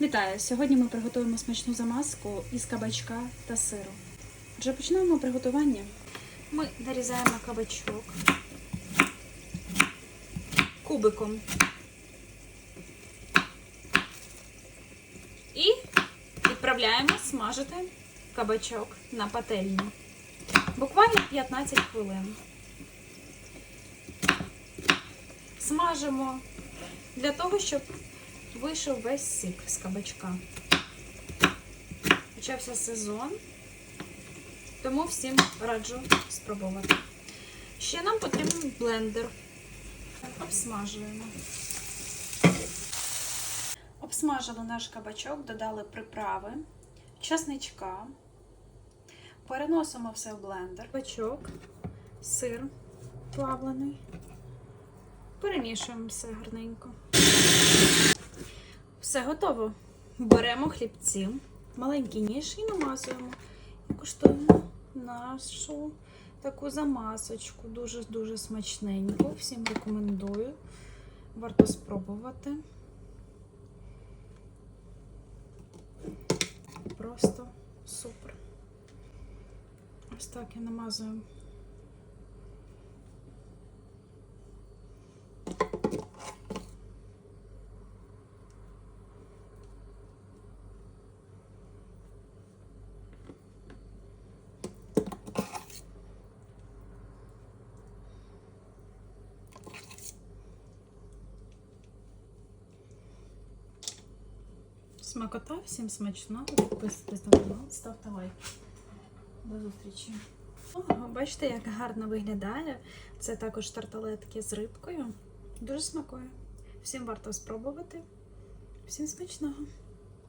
Вітаю! Сьогодні ми приготуємо смачну замазку із кабачка та сиру. Отже, почнемо приготування. Ми нарізаємо кабачок кубиком. І відправляємо смажити кабачок на пательню. Буквально 15 хвилин. Смажимо для того, щоб вийшов весь сік з кабачка. Почався сезон, тому всім раджу спробувати. Ще нам потрібен блендер. Обсмажуємо. Обсмажили наш кабачок, додали приправи, часничка. Переносимо все в блендер. Кабачок, сир плавлений. Перемішуємо все гарненько. Все готово. Беремо хлібці, маленький ніж і намазуємо. І куштуємо нашу таку замасочку. Дуже-дуже смачненьку. Всім рекомендую. Варто спробувати. Просто супер. Ось так я намазую. Смакота, всім смачного. Підписуйтесь на канал, ставте лайк. До зустрічі. О, бачите, як гарно виглядає. Це також тарталетки з рибкою. Дуже смакує. Всім варто спробувати. Всім смачного!